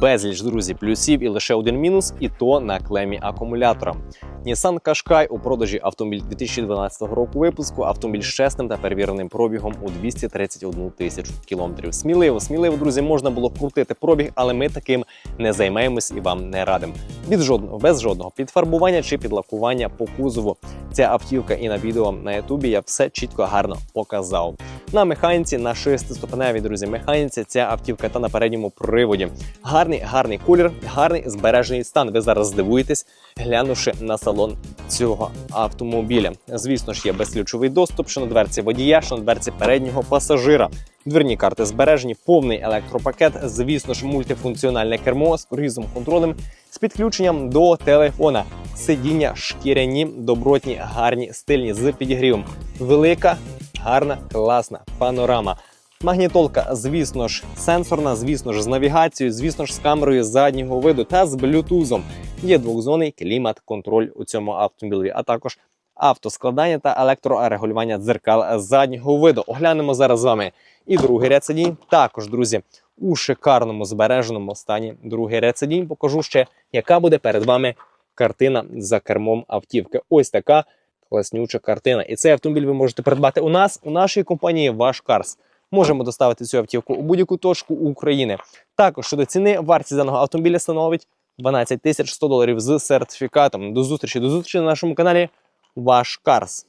безліч, друзі, плюсів і лише один мінус, і то на клемі акумулятора. Nissan Qashqai у продажі автомобіль 2012 року випуску, автомобіль з чесним та перевіреним пробігом у 231 тисячу кілометрів. Сміливо, сміливо, друзі, можна було крутити пробіг, але ми таким не займаємось і вам не радимо. Від жодного, без жодного підфарбування чи підлакування по кузову. Ця автівка і на відео на Ютубі я все чітко гарно показав. На механіці, на шестиступеневій, друзі, механіці ця автівка та на передньому приводі. Гарний, гарний колір, гарний збережений стан. Ви зараз здивуєтесь, глянувши на салон цього автомобіля. Звісно ж, є безключовий доступ, що на дверці водія, що на дверці переднього пасажира. Дверні карти збережені, повний електропакет, звісно ж, мультифункціональне кермо з круїзом контролем з підключенням до телефона. Сидіння шкіряні, добротні, гарні, стильні з підігрівом. Велика, гарна, класна панорама. Магнітолка, звісно ж, сенсорна, звісно ж, з навігацією, звісно ж, з камерою заднього виду та з блютузом. Є двохзонний клімат-контроль у цьому автомобілі, а також автоскладання та електрорегулювання дзеркал заднього виду. Оглянемо зараз з вами і другий ряд сидінь. Також, друзі, у шикарному збереженому стані другий ряд сидінь. Покажу ще, яка буде перед вами картина за кермом автівки. Ось така класнюча картина. І цей автомобіль ви можете придбати у нас, у нашій компанії Ваш Карс. Можемо доставити цю автівку у будь-яку точку України. Також щодо ціни, вартість даного автомобіля становить 12 тисяч 100 доларів з сертифікатом. До зустрічі, до зустрічі на нашому каналі Ваш Карс.